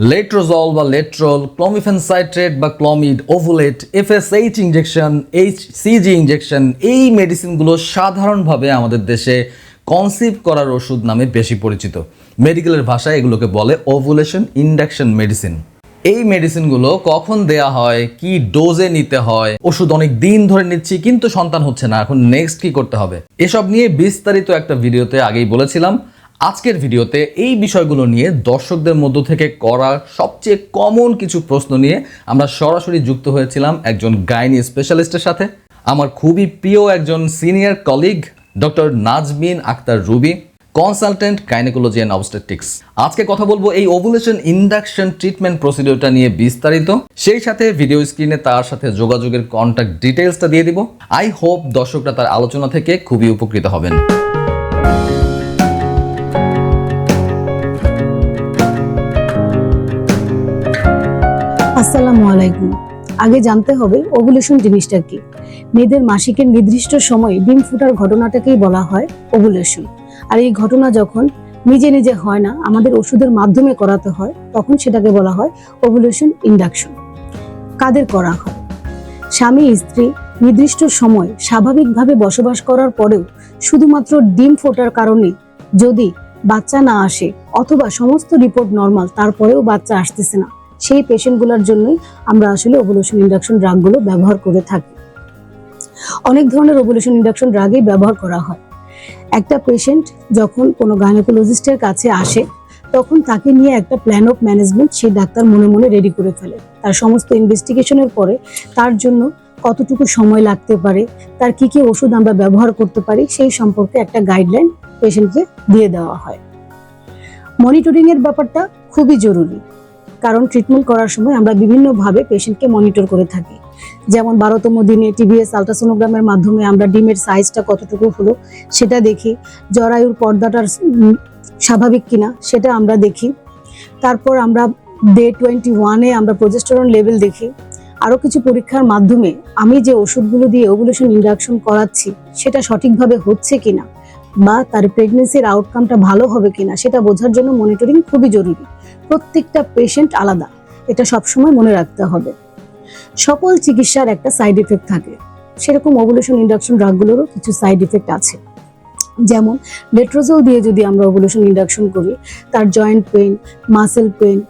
Letrozole বা Letrol clomiphene citrate বা Clomid ovulate FSH injection H CG injection এই মেডিসিনগুলো সাধারণভাবে আমাদের দেশে কনসিভ করার ওষুধ নামে বেশি পরিচিত। মেডিকেলের ভাষায় এগুলোকে বলে ওভুলেশন ইন্ডাকশন মেডিসিন এই মেডিসিনগুলো কখন দেয়া হয়, কি ডোজে নিতে হয়, ওষুধ অনেক দিন ধরে নিচ্ছি, কিন্তু সন্তান হচ্ছে না, এখন নেক্সট কি করতে হবে? এসব নিয়ে বিস্তারিত একটা ভিডিওতে আগেই বলেছিলাম। আজকের ভিডিওতে এই বিষয়গুলো নিয়ে দর্শকদের মধ্য থেকে করা সবচেয়ে কমন কিছু প্রশ্ন নিয়ে আমরা সরাসরি যুক্ত হয়েছিলাম একজন গাইনি স্পেশালিস্টের সাথে। আমার খুবই প্রিয় একজন senior colleague doctor Nazmin Akter Ruby consultant gynaecology and obstetrics আজকে কথা বলব এই ওভুলেশন ইন্ডাকশন ট্রিটমেন্ট প্রসিডিওরটা নিয়ে বিস্তারিত। সেই সাথে ভিডিও স্ক্রিনে তার সাথে যোগাযোগের কন্ট্যাক্ট ডিটেলসটা দিয়ে দিব। আই হোপ দর্শকরা তার আলোচনা থেকে খুবই উপকৃত হবেন। আসসালামু আলাইকুম। আগে জানতে হবে ওভুলেশন জিনিসটা কি। মেয়েদের মাসিকের নির্দিষ্ট সময়ে ডিম ফুটার ঘটনাটাকেই বলা হয় ওভুলেশন। আর এই ঘটনা যখন নিজে নিজে হয় না, আমাদের ওষুধের মাধ্যমে করাতে হয়, তখন সেটাকে বলা হয় ওভুলেশন ইন্ডাকশন। কাদের করা হয়? স্বামী, স্ত্রী নির্দিষ্ট সময় স্বাভাবিকভাবে বসবাস করার পরেও শুধুমাত্র ডিম ফোটার কারণে যদি বাচ্চা না আসে অথবা সমস্ত রিপোর্ট নর্মাল, তারপরেও বাচ্চা আসতেছে না। সেই পেশেন্টগুলোর জন্যই আমরা আসলে ওভুলেশন ইন্ডাকশন ড্রাগগুলো ব্যবহার করে থাকি। অনেক ধরনের ওভুলেশন ইন্ডাকশন ড্রাগই ব্যবহার করা হয়। একটা পেশেন্ট যখন কোনো গাইনোকোলজিস্টের কাছে আসে, তখন তাকে নিয়ে একটা প্ল্যান অফ ম্যানেজমেন্ট সেই ডাক্তার মনে মনে রেডি করে ফেলে। তার সমস্ত ইনভেস্টিগেশনের পরে তার জন্য কতটুকু সময় লাগতে পারে, তার কি কি ওষুধ আমরা ব্যবহার করতে পারি, সেই সম্পর্কে একটা গাইডলাইন পেশেন্টকে দিয়ে দেওয়া হয়। মনিটরিং এর ব্যাপারটা খুবই জরুরি। কারণ ট্রিটমেন্ট করার সময় আমরা বিভিন্নভাবে পেশেন্টকে মনিটর করে থাকি। যেমন বারোতম দিনে টিভিএস আলট্রাসোনোগ্রামের মাধ্যমে আমরা ডিমের সাইজটা কতটুকু হলো সেটা দেখি। জরায়ুর পর্দাটার স্বাভাবিক কিনা সেটা আমরা দেখি। তারপর আমরা ডে টোয়েন্টি ওয়ানে আমরা প্রজেস্টেরন লেভেল দেখি। আরও কিছু পরীক্ষার মাধ্যমে আমি যে ওষুধগুলো দিয়ে ওভুলেশন ইন্ডাকশন করাচ্ছি, সেটা সঠিকভাবে হচ্ছে কিনা বা তার প্রেগনেন্সির আউটকামটা ভালো হবে কিনা সেটা বোঝার জন্য মনিটরিং খুবই জরুরি। প্রত্যেকটা পেশেন্ট আলাদা। এটা সবসময় মনে রাখতে হবে। সকল চিকিৎসার একটা সাইড ইফেক্ট থাকে। সেরকম ওভুলেশন ইন্ডাকশন ড্রাগগুলোরও কিছু সাইড ইফেক্ট আছে। যেমন লেট্রোজল দিয়ে যদি আমরা ওভুলেশন ইন্ডাকশন করি, তার joint pain muscle pain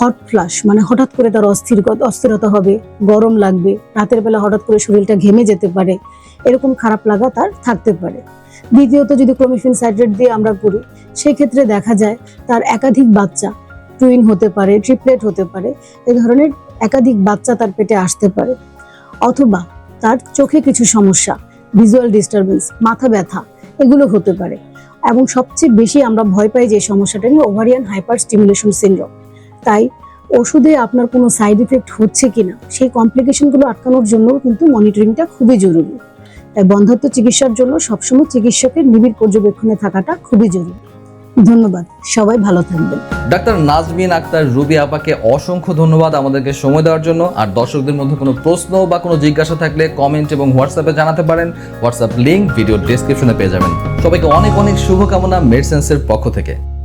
hot flush মানে হঠাৎ করে তার অস্থির অস্থিরতা হবে, গরম লাগবে, রাতের বেলা হঠাৎ করে শরীরটা ঘেমে যেতে পারে এরকম খারাপ লাগা তার থাকতে পারে। দ্বিতীয়ত যদি ক্লোমিফিন সাইড্রেট দিয়ে আমরা করি, সেক্ষেত্রে দেখা যায় তার একাধিক বাচ্চা টুইন হতে পারে, ট্রিপলেট হতে পারে, এ ধরনের একাধিক বাচ্চা তার পেটে আসতে পারে। অথবা তার চোখে কিছু সমস্যা ভিজুয়াল ডিস্টারবেন্স মাথা ব্যথা, এগুলো হতে পারে। এবং সবচেয়ে বেশি আমরা ভয় পাই যে সমস্যাটা নিয়ে ওভারিয়ান হাইপার স্টিমুলেশন সিনড্রোম। তাই ওষুধে আপনার কোনো সাইড ইফেক্ট হচ্ছে কিনা, সেই কমপ্লিকেশনগুলো আটকানোর জন্য কিন্তু মনিটরিংটা খুবই জরুরি। তাই বন্ধাত্ম চিকিৎসার জন্য সবসময় চিকিৎসকের নিবিড় পর্যবেক্ষণে থাকাটা খুবই জরুরি। ধন্যবাদ। সবাই ভালো থাকবেন। ডাক্তার নাজমিন আক্তার রুবি আপাকে অসংখ্য ধন্যবাদ আমাদেরকে সময় দেওয়ার জন্য। আর দর্শকদের মধ্যে কোনো প্রশ্ন বা কোনো জিজ্ঞাসা থাকলে কমেন্ট এবং হোয়াটসঅ্যাপে জানাতে পারেন। হোয়াটসঅ্যাপ লিংক ভিডিও ডেসক্রিপশনে পেয়ে যাবেন। সবাইকে অনেক অনেক শুভকামনা মেডসেন্সের পক্ষ থেকে।